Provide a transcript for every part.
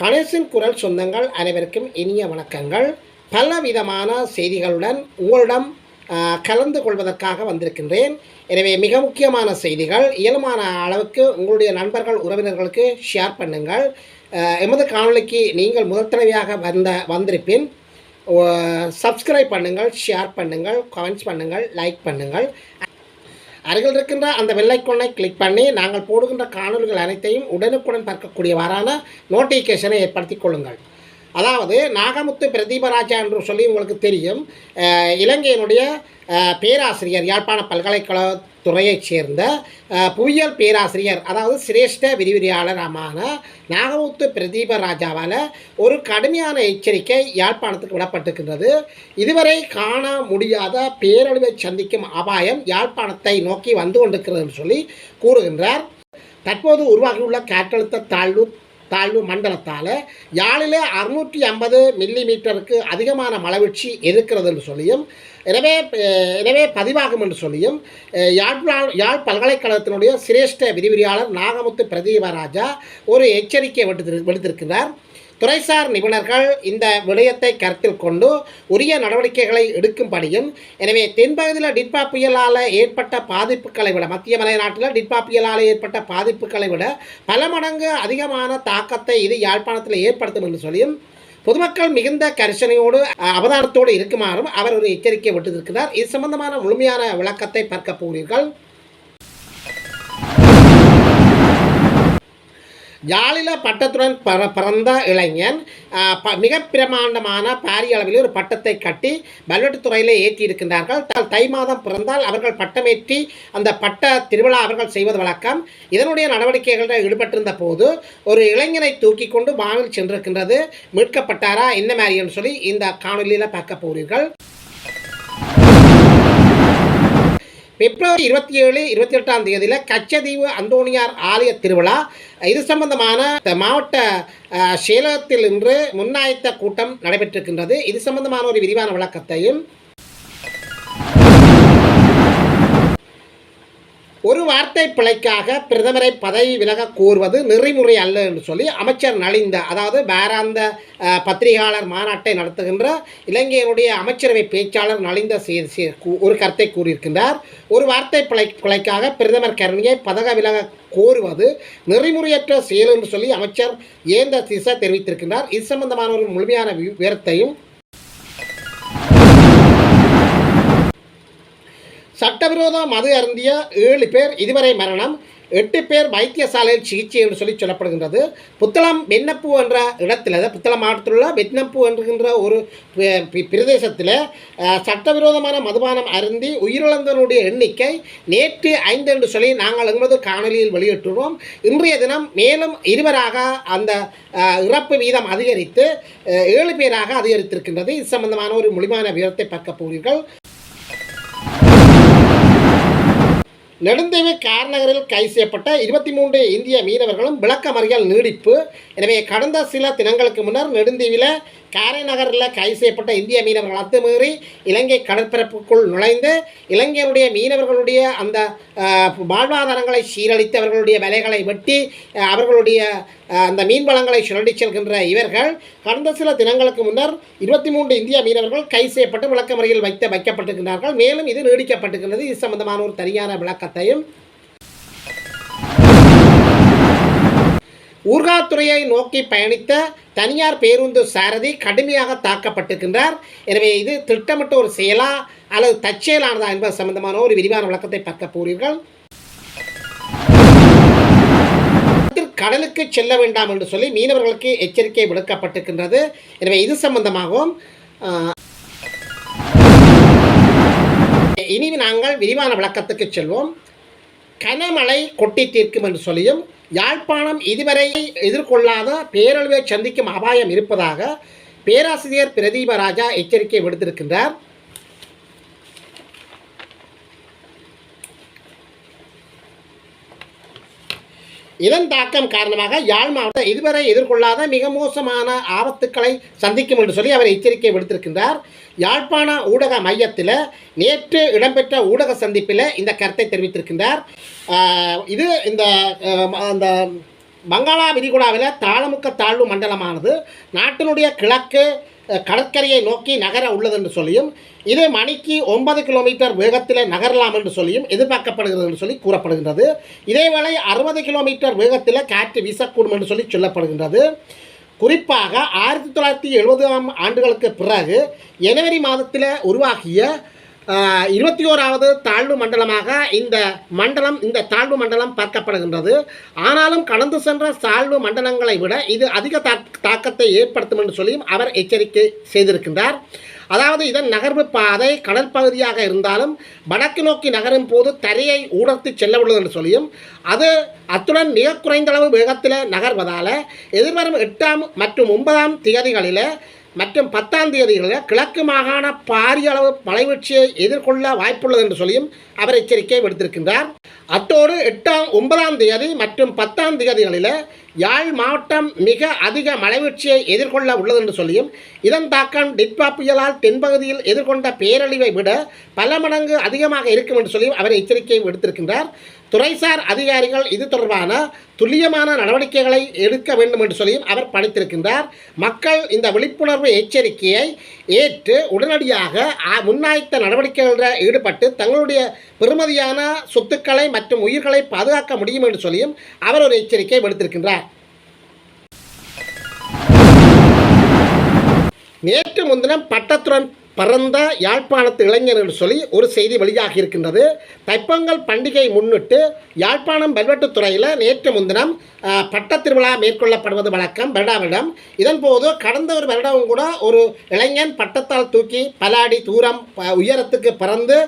கணேசன் குரல் சொந்தங்கள் அனைவருக்கும் இனிய வணக்கங்கள். பல விதமான செய்திகளுடன் உங்களிடம் கலந்து கொள்வதற்காக வந்திருக்கின்றேன். எனவே மிக முக்கியமான செய்திகள் இயலுமான அளவுக்கு உங்களுடைய நண்பர்கள் உறவினர்களுக்கு ஷேர் பண்ணுங்கள். எமது காணொலிக்கு நீங்கள் முதல் தடவையாக வந்த வந்திருப்பின் சப்ஸ்கிரைப் பண்ணுங்கள் ஷேர் பண்ணுங்கள் கமெண்ட்ஸ் பண்ணுங்கள் லைக் பண்ணுங்கள். அருகில் இருக்கின்ற அந்த வெள்ளைக்கொன்னை கிளிக் பண்ணி நாங்கள் போடுகின்ற காணொலிகள் அனைத்தையும் உடனுக்குடன் பார்க்கக்கூடியவாறான நோட்டிஃபிகேஷனை ஏற்படுத்திக் கொள்ளுங்கள். அதாவது நாகமுத்து பிரதீபராஜா என்று சொல்லி உங்களுக்கு தெரியும் இலங்கையினுடைய பேராசிரியர் யாழ்ப்பாண பல்கலைக்கழக துறையைச் சேர்ந்த புவியியல் பேராசிரியர் அதாவது சிரேஷ்ட விரிவிரியாளரமான நாகமுத்து பிரதீபராஜாவால் ஒரு கடுமையான எச்சரிக்கை யாழ்ப்பாணத்துக்கு விடப்பட்டிருக்கின்றது. இதுவரை காண முடியாத பேரழிவை சந்திக்கும் அபாயம் யாழ்ப்பாணத்தை நோக்கி வந்து கொண்டிருக்கிறது என்று சொல்லி கூறுகின்றார். தற்போது உருவாகியுள்ள காற்றழுத்த தாழ்வு தாழ்வு மண்டலத்தால் யாழில் அறுநூற்றி ஐம்பது மில்லி மீட்டருக்கு அதிகமான மலவீழ்ச்சி இருக்கிறது என்று சொல்லியும் எனவே எனவே பதிவாகும் என்று சொல்லியும் அஹ், யாழ் பல்கலைக்கழகத்தினுடைய சிரேஷ்ட விரிவுரையாளர் நாகமுத்து பிரதீபராஜா ஒரு எச்சரிக்கை விடுத்திரு விடுத்திருக்கிறார். துறைசார் நிபுணர்கள் இந்த விடயத்தை கருத்தில் கொண்டு உரிய நடவடிக்கைகளை எடுக்கும்படியும் எனவே தென்பகுதியில் டிட்பா புயலால் ஏற்பட்ட பாதிப்புகளை விட மத்திய மலைநாட்டில் டிட்பா புயலால் ஏற்பட்ட பாதிப்புகளை விட பல மடங்கு அதிகமான தாக்கத்தை இது யாழ்ப்பாணத்தில் ஏற்படுத்தும் என்று சொல்லியும் பொதுமக்கள் மிகுந்த கரிசனையோடு அவதாரத்தோடு அவதானத்தோடு இருக்குமாறும் அவர் ஒரு எச்சரிக்கை விட்டிருக்கிறார். இது சம்பந்தமான முழுமையான விளக்கத்தை பார்க்க போகிறீர்கள். ஜாலில பட்டத்துடன் பற பிறந்த இளைஞன் ப- மிக பிரமாண்டமான பாரிய அளவில் ஒரு பட்டத்தை கட்டி பல்வெட்டுத்துறையில் ஏற்றி இருக்கின்றார்கள் தை மாதம் பிறந்தால் அவர்கள் பட்டமேற்றி அந்த பட்ட திருவிழா அவர்கள் செய்வது வழக்கம். இதனுடைய நடவடிக்கைகளில் ஈடுபட்டிருந்த போது ஒரு இளைஞனை தூக்கி கொண்டு வானில் சென்றிருக்கின்றது. மீட்கப்பட்டாரா? என்ன மாதிரின்னு சொல்லி இந்த காணொலியில் பார்க்க போகிறீர்கள். பிப்ரவரி இருபத்தி ஏழு இருபத்தி எட்டாம் தேதியில் கச்சதீவு அந்தோணியார் ஆலய திருவிழா. இது சம்பந்தமான மாவட்ட செயலகத்தில் இன்று முன்னாயத்த கூட்டம் நடைபெற்றிருக்கின்றது. இது சம்பந்தமான ஒரு விரிவான விளக்கத்தையும் ஒரு வார்த்தை பிழைக்காக பிரதமரை பதவி விலக கோருவது நெறிமுறை அல்ல என்று சொல்லி அமைச்சர் நலிந்த அதாவது வேற அந்த பத்திரிகையாளர் மாநாட்டை நடத்துகின்ற இலங்கையினுடைய அமைச்சரவை பேச்சாளர் நலிந்த சே- சே- ஒரு கருத்தை கூறியிருக்கின்றார். ஒரு வார்த்தை பிழை பிழைக்காக பிரதமர் கருணியை பதக விலக கோருவது நெறிமுறையற்ற செயல் என்று சொல்லி அமைச்சர் ஏந்த திசா தெரிவித்திருக்கின்றார். இது சம்பந்தமான ஒரு முழுமையான விவரத்தையும் சட்டவிரோத மது அருந்திய ஏழு பேர் இதுவரை மரணம். எட்டு பேர் வைத்தியசாலையில் சிகிச்சை என்று சொல்லி சொல்லப்படுகின்றது. புத்தளம் வெண்ணப்பு என்ற இடத்தில் அதாவது புத்தளம் மாவட்டத்தில் உள்ள வெண்ணப்பு என்கின்ற ஒரு பிரதேசத்தில் சட்டவிரோதமான மதுபானம் அருந்தி உயிரிழந்தவருடைய எண்ணிக்கை நேற்று ஐந்து என்று சொல்லி நாங்கள் எங்களது காணொலியில் வெளியிட்டுள்ளோம். இன்றைய தினம் மேலும் இருவராக அந்த இறப்பு வீதம் அதிகரித்து ஏழு பேராக அதிகரித்திருக்கின்றது. இது சம்பந்தமான ஒரு முழுமையான விவரத்தை பார்க்க போகிறீர்கள். நெடுந்தீவு கார்நகரில் கைது செய்யப்பட்ட இருபத்தி மூன்று இந்திய மீனவர்களும் விளக்கமறியல் நீடிப்பு. எனவே கடந்த சில தினங்களுக்கு முன்னர் நெடுந்தீவில் காரைநகரில் கைது செய்யப்பட்ட இந்திய மீனவர்கள் அத்துமீறி இலங்கை கடற்பரப்புக்குள் நுழைந்து இலங்கையினுடைய மீனவர்களுடைய அந்த வாழ்வாதாரங்களை சீரழித்து அவர்களுடைய விலைகளை வெட்டி அவர்களுடைய அந்த மீன் வளங்களை சுரண்டி செல்கின்ற இவர்கள் கடந்த சில தினங்களுக்கு முன்னர் இருபத்தி மூன்று இந்திய மீனவர்கள் கைது செய்யப்பட்டு விளக்கமறியல் வைத்து வைக்கப்பட்டிருக்கிறார்கள் மேலும் இது நீடிக்கப்பட்டிருக்கிறது இது சம்பந்தமான ஒரு தனியான விளக்கத்தையும் ஊர்காத்துறையை நோக்கி பயணித்த தனியார் பேருந்து சாரதி கடுமையாக தாக்கப்பட்டிருக்கின்றார். எனவே இது திட்டமிட்ட ஒரு செயலா அல்லது தற்செயலானதா என்பது சம்பந்தமான ஒரு விரிவான விளக்கத்தை பார்க்க போகிறீர்கள். கடலுக்கு செல்ல வேண்டாம் என்று சொல்லி மீனவர்களுக்கு எச்சரிக்கை விடுக்கப்பட்டிருக்கின்றது. எனவே இது சம்பந்தமாகவும் இனி நாங்கள் விரிவான விளக்கத்துக்கு செல்வோம். கனமழை கொட்டி தீர்க்கும் என்று சொல்லியும் யாழ்ப்பாணம் இதுவரை எதிர்கொள்ளாத பேரழிவை சந்திக்கும் அபாயம் இருப்பதாக பேராசிரியர் பிரதீபராஜா எச்சரிக்கை விடுத்திருக்கின்றார். இதன் தாக்கம் காரணமாக யாழ் மாவட்டம் இதுவரை எதிர்கொள்ளாத மிக மோசமான ஆபத்துக்களை சந்திக்கும் என்று சொல்லி அவர் எச்சரிக்கை விடுத்திருக்கின்றார். யாழ்ப்பாண ஊடக மையத்தில் நேற்று இடம்பெற்ற ஊடக சந்திப்பில் இந்த கருத்தை தெரிவித்திருக்கின்றார். இது இந்த அந்த வங்காளா விரிகுடாவில் தாளமுக்க தாழ்வு மண்டலமானது நாட்டினுடைய கிழக்கு கடற்கரையை நோக்கி நகர உள்ளது என்று சொல்லியும் இது மணிக்கு ஒன்பது கிலோமீட்டர் வேகத்தில் நகரலாம் என்று சொல்லியும் எதிர்பார்க்கப்படுகிறது என்று சொல்லி கூறப்படுகின்றது. இதேவேளை அறுபது கிலோமீட்டர் வேகத்தில் காற்று வீசக்கூடும் என்று சொல்லி சொல்லப்படுகின்றது. குறிப்பாக ஆயிரத்தி தொள்ளாயிரத்தி எழுபதாம் ஆண்டுகளுக்கு பிறகு ஜனவரி மாதத்தில் உருவாகிய இருபத்தி ஓராவது தாழ்வு மண்டலமாக இந்த மண்டலம் இந்த தாழ்வு மண்டலம் பார்க்கப்படுகின்றது. ஆனாலும் கடந்து சென்ற தாழ்வு மண்டலங்களை விட இது அதிக தாக்கத்தை ஏற்படுத்தும் என்று சொல்லியும் அவர் எச்சரிக்கை செய்திருக்கின்றார். அதாவது இதன் நகர்வு பாதை கடற்பகுதியாக இருந்தாலும் வடக்கு நோக்கி நகரும் போது தரையை ஊடர்த்தி செல்ல உள்ளது என்று சொல்லியும் அது அத்துடன் மிக குறைந்த அளவு வேகத்தில் நகர்வதால் எதிர்வரும் எட்டாம் மற்றும் ஒன்பதாம் திகதிகளில் மற்றும் பத்தாம் தேதிகளில் கிழக்கு மாகாண பாரிய அளவு மலைவீழ்ச்சியை எதிர்கொள்ள வாய்ப்புள்ளது என்று சொல்லியும் அவர் எச்சரிக்கை விடுத்திருக்கின்றார். அத்தோடு எட்டாம் ஒன்பதாம் தேதி மற்றும் பத்தாம் தேதிகளில் யாழ் மாவட்டம் மிக அதிக மலைவீழ்ச்சியை எதிர்கொள்ள உள்ளது என்று சொல்லியும் இதன் தாக்கம் டிட்பா புயலால் தென்பகுதியில் எதிர்கொண்ட பேரழிவை விட பல மடங்கு அதிகமாக இருக்கும் என்று சொல்லியும் அவர் எச்சரிக்கை விடுத்திருக்கின்றார். துறைசார் அதிகாரிகள் இது தொடர்பான துல்லியமான நடவடிக்கைகளை எடுக்க வேண்டும் என்று சொல்லியும் அவர் பணித்திருக்கின்றார். மக்கள் இந்த விழிப்புணர்வு எச்சரிக்கையை ஏற்று உடனடியாக முன்னாய்த்த நடவடிக்கைகளில் ஈடுபட்டு தங்களுடைய பெறுமதியான சொத்துக்களை மற்றும் உயிர்களை பாதுகாக்க முடியும் என்று சொல்லியும் அவர் ஒரு எச்சரிக்கை விடுத்திருக்கின்றார். நேற்று முன்தினம் பட்டத்துடன் பரந்த யாழ்ப்பாணத்து இளைஞர்கள் சொல்லி ஒரு செய்தி வெளியாக இருக்கின்றது. தைப்பொங்கல் பண்டிகை முன்னிட்டு யாழ்ப்பாணம் பல்வெட்டுத்துறையில் நேற்று முன்தினம் பட்ட பட்டத் திருவிழா மேற்கொள்ளப்படுவது வழக்கம் வருடாவிடம். இதன் போது கடந்த ஒரு வருடமும் கூட ஒரு இளைஞன் பட்டத்தால் தூக்கி பலாடி தூரம் ப- உயரத்துக்கு பறந்து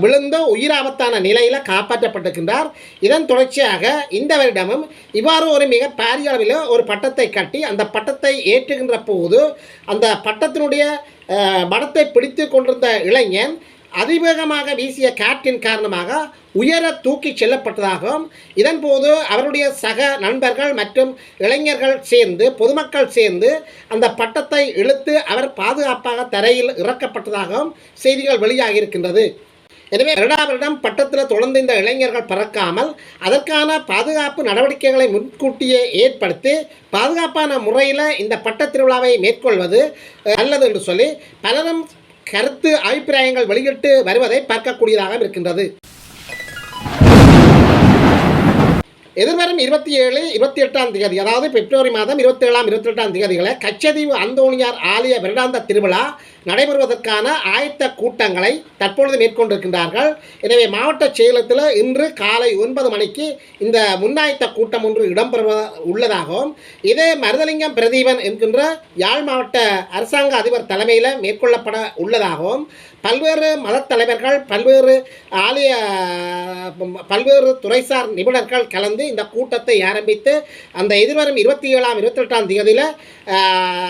விழுந்து உயிராபத்தான நிலையில் காப்பாற்றப்பட்டிருக்கின்றார். இதன் தொடர்ச்சியாக இந்த வருடமும் இவ்வாறு ஒரு மிக பாரிய அளவில் ஒரு பட்டத்தை கட்டி அந்த பட்டத்தை ஏற்றுகின்ற போது அந்த பட்டத்தினுடைய மடத்தை பிடித்து கொண்டிருந்த இளைஞன் அதிவேகமாக வீசிய காற்றின் காரணமாக உயர தூக்கி செல்லப்பட்டதாகவும் இதன்போது அவருடைய சக நண்பர்கள் மற்றும் இளைஞர்கள் சேர்ந்து பொதுமக்கள் சேர்ந்து அந்த பட்டத்தை இழுத்து அவர் பாதுகாப்பாக தரையில் இறக்கப்பட்டதாகவும் செய்திகள் வெளியாகி இருக்கின்றது எனவே வருடா வருடம் பட்டத்தில் தொடர்ந்து இந்த இளைஞர்கள் பறக்காமல் அதற்கான பாதுகாப்பு நடவடிக்கைகளை முன்கூட்டியே ஏற்படுத்தி பாதுகாப்பான முறையில் இந்த பட்ட திருவிழாவை மேற்கொள்வது நல்லது என்று சொல்லி பலரும் கருத்து அபிப்பிராயங்கள் வெளியிட்டு வருவதை பார்க்கக்கூடியதாக இருக்கின்றது. எதிர்வரும் இருபத்தி ஏழு இருபத்தி எட்டாம் தேதி அதாவது பிப்ரவரி மாதம் இருபத்தி ஏழாம் இருபத்தி எட்டாம் தேதிகளை கச்சதீவு அந்தோணியார் ஆலய வருடாந்த திருவிழா நடைபெறுவதற்கான ஆயத்த கூட்டங்களை தற்பொழுது மேற்கொண்டிருக்கின்றார்கள். எனவே மாவட்ட செயலகத்தில் இன்று காலை ஒன்பது மணிக்கு இந்த முன்னாய்த்த கூட்டம் ஒன்று இடம்பெறுவ உள்ளதாகவும் இதே மருதலிங்கம் பிரதீபன் என்கின்ற யாழ் மாவட்ட அரசாங்க அதிபர் தலைமையில் மேற்கொள்ளப்பட உள்ளதாகவும் பல்வேறு மதத்தலைவர்கள் பல்வேறு ஆலய பல்வேறு துறைசார் நிபுணர்கள் கலந்து இந்த கூட்டத்தை ஆரம்பித்து அந்த எதிர்வரும் இருபத்தி ஏழாம் இருபத்தெட்டாம் தேதியில்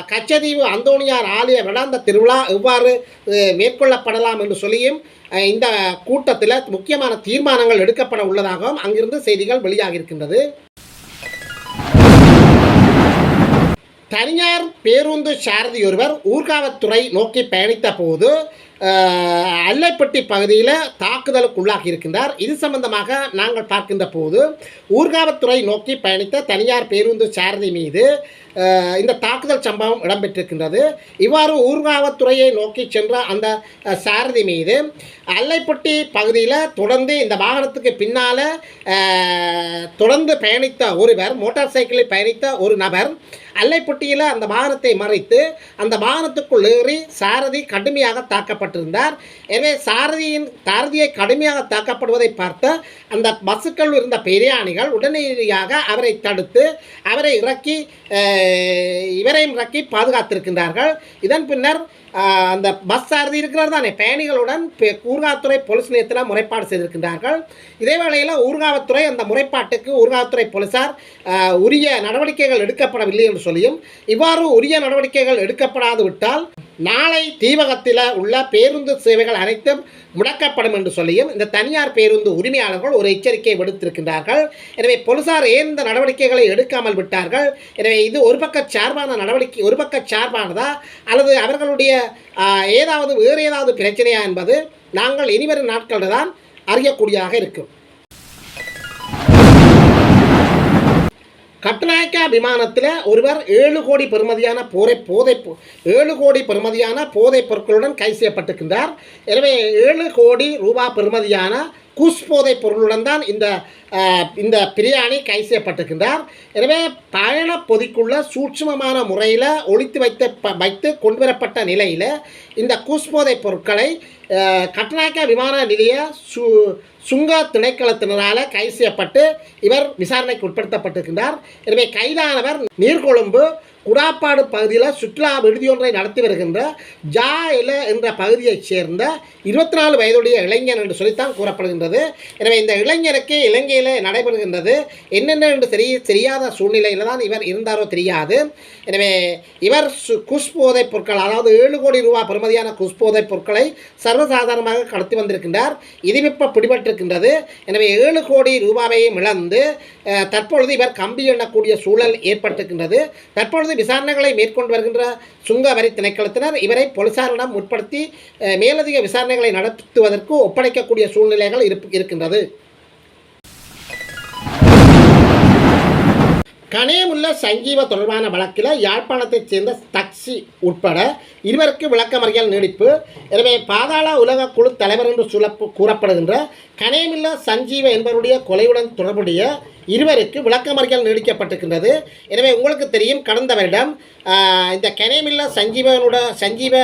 கச்சதீவு அந்தோணியார் ஆலய விடாந்த திருவிழா எவ்வாறு மேற்கொள்ளப்படலாம் என்று சொல்லி அஹ், இந்த கூட்டத்தில் முக்கியமான தீர்மானங்கள் எடுக்கப்பட உள்ளதாகவும் அங்கிருந்து செய்திகள் வெளியாகி இருக்கின்றது தனியார் பேருந்து சாரதி ஒருவர் ஊர்காவத்துறை நோக்கி பயணித்த போது அல்லைப்பட்டி பகுதியில் தாக்குதலுக்குள்ளாகி இருக்கின்றார். இது சம்பந்தமாக நாங்கள் பார்க்கின்ற போது ஊர்காவத்துறை நோக்கி பயணித்த தனியார் பேருந்து சாரதி மீது இந்த தாக்குதல் சம்பவம் இடம்பெற்றிருக்கின்றது. இவ்வாறு ஊர்காவத்துறையை நோக்கி சென்ற அந்த சாரதி மீது அல்லைப்பட்டி பகுதியில் தொடர்ந்து இந்த வாகனத்துக்கு பின்னால் தொடர்ந்து பயணித்த ஒருவர் மோட்டார் சைக்கிளில் பயணித்த ஒரு நபர் அல்லைப்பட்டியில் அந்த வாகனத்தை மறைத்து அந்த வாகனத்துக்குள் ஏறி சாரதி கடுமையாக தாக்கப்பட்டிருந்தார். எனவே சாரதியின் சாரதியை கடுமையாக தாக்கப்படுவதை பார்த்த அந்த பஸ்ஸுக்குள் இருந்த பெரியாணிகள் உடனடியாக அவரை தடுத்து அவரை இறக்கி இவரையும் இறக்கி பாதுகாத்திருக்கின்றார்கள். இதன் பின்னர் அந்த பஸ் சாரதி இருக்கிறார் தானே பயணிகளுடன் ஊர்காவத்துறை போலீஸ் நிலையத்தில் முறைப்பாடு செய்திருக்கின்றார்கள். இதே வேளையில் ஊர்காவத்துறை அந்த முறைப்பாட்டுக்கு ஊர்காவத்துறை போலீசார் உரிய நடவடிக்கைகள் எடுக்கப்படவில்லை என்று சொல்லியும் இவ்வாறு உரிய நடவடிக்கைகள் எடுக்கப்படாது விட்டால் நாளை தீவகத்தில் உள்ள பேருந்து சேவைகள் அனைத்தும் முடக்கப்படும் என்று சொல்லியும் இந்த தனியார் பேருந்து உரிமையாளர்கள் ஒரு எச்சரிக்கை விடுத்திருக்கின்றார்கள். எனவே போலீசார் ஏன் இந்த நடவடிக்கைகளை எடுக்காமல் விட்டார்கள். எனவே இது ஒரு பக்க சார்பான நடவடிக்கை ஒரு பக்க சார்பானதா? அல்லது அவர்களுடைய ஏதாவது வேறு ஏதாவது பிரச்சனையா என்பது நாங்கள் இனிவரும் நாட்களில் தான் அறியக்கூடியதாக இருக்கும். கட்டுநாயக்கா விமானத்தில் ஒருவர் ஏழு கோடி பெறுமதியான போரை போதை ஏழு கோடி பெறுமதியான போதைப் பொருட்களுடன் கைது செய்யப்பட்டிருக்கின்றார். எனவே ஏழு கோடி ரூபாய் பெறுமதியான கூஸ் போதைப் பொருளுடன் தான் இந்த இந்த பிரியாணி கைது செய்யப்பட்டிருக்கின்றார். எனவே பயண பொதிக்குள்ள சூட்சமமான முறையில் ஒழித்து வைத்த ப- வைத்து கொண்டு வரப்பட்ட நிலையில் இந்த கூஸ்போதை பொருட்களை அஹ், விமான நிலைய சு சுங்க திணைக்களத்தினரால் கைது செய்யப்பட்டு இவர் விசாரணைக்கு உட்படுத்தப்பட்டிருக்கின்றார். எனவே கைதானவர் நீர்கொழும்பு குடாப்பாடு பகுதியில் சுற்றுலா விடுதியொன்றை நடத்தி வருகின்ற ஜா இல என்ற பகுதியைச் சேர்ந்த இருபத்தி நாலு வயதுடைய இளைஞன் என்று சொல்லித்தான் கூறப்படுகின்றது. எனவே இந்த இளைஞருக்கு இலங்கையில் நடைபெறுகின்றது. என்னென்ன என்று தெரிய தெரியாத சூழ்நிலையில் தான் இவர் இருந்தாரோ தெரியாது. எனவே இவர் சு- போதைப் பொருட்கள் அதாவது ஏழு கோடி ரூபாய் பெறுமதியான குஸ் போதைப் பொருட்களை சர்வசாதாரணமாக கடத்தி வந்திருக்கின்றார். இது இப்போ பிடிபட்டிருக்கின்றது. எனவே ஏழு கோடி ரூபாவையும் இழந்து தற்பொழுது இவர் கம்பி எண்ணக்கூடிய சூழல் ஏற்பட்டிருக்கின்றது. தற்பொழுது விசாரணைகளை மேற்கொண்டு வருகின்ற சுங்க வரி திணைக்களத்தினர் இவரை போலீசாரிடம் முற்படுத்தி மேலதிக விசாரணைகளை நடத்துவதற்கு ஒப்படைக்கக்கூடிய சூழ்நிலைகள் இருக்கின்றது. கனேமுள்ள சஞ்சீவ தொடர்பான வழக்கில் யாழ்ப்பாணத்தைச் சேர்ந்த தக்சி உட்பட இருவருக்கு விளக்கமறியல் நீடிப்பு. எனவே பாதாள உலக குழு தலைவர் என்று சூழப்பு கூறப்படுகின்ற கனேமில்ல சஞ்சீவ என்பவருடைய கொலையுடன் தொடர்புடைய இருவருக்கு விளக்கமறிகள் நீடிக்கப்பட்டிருக்கின்றது. எனவே உங்களுக்கு தெரியும் கடந்த வருடம் இந்த கெனேமில்ல சஞ்சீவனோட சஞ்சீவ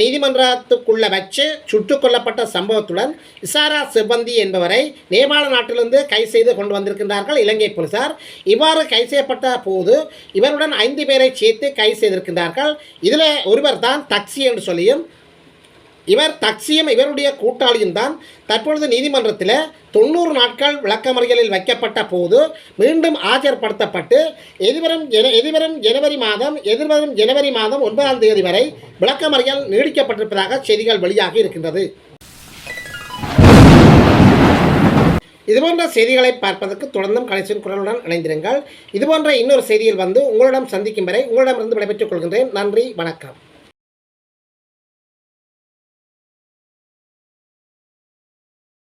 நீதிமன்றத்துக்குள்ளே வச்சு சுட்டு கொல்லப்பட்ட சம்பவத்துடன் இசாரா செவ்வந்தி என்பவரை நேபாள நாட்டிலிருந்து கைது செய்து கொண்டு வந்திருக்கின்றார்கள் இலங்கை போலீசார். இவ்வாறு கைது செய்யப்பட்ட போது இவருடன் ஐந்து பேரை சேர்த்து கைது செய்திருக்கின்றார்கள். இதில் ஒருவர் தான் தக்சி என்று சொல்லியும் இவர் தக்சியம் இவருடைய கூட்டாளியும் தான். தற்பொழுது நீதிமன்றத்தில் தொண்ணூறு நாட்கள் விளக்கமறியலில் வைக்கப்பட்ட போது மீண்டும் ஆஜர்படுத்தப்பட்டு எதிர்வரும் ஜன எதிர்வரும் ஜனவரி மாதம் எதிர்வரும் ஜனவரி மாதம் ஒன்பதாம் தேதி வரை விளக்கமறியல் நீடிக்கப்பட்டிருப்பதாக செய்திகள் வெளியாகி இருக்கின்றது. இதுபோன்ற செய்திகளை பார்ப்பதற்கு தொடர்ந்தும் கணேசன் குரலுடன் இணைந்திருங்கள். இதுபோன்ற இன்னொரு செய்தியில் வந்து உங்களிடம் சந்திக்கும் வரை உங்களிடமிருந்து விடைபெற்றுக் கொள்கின்றேன். நன்றி வணக்கம்.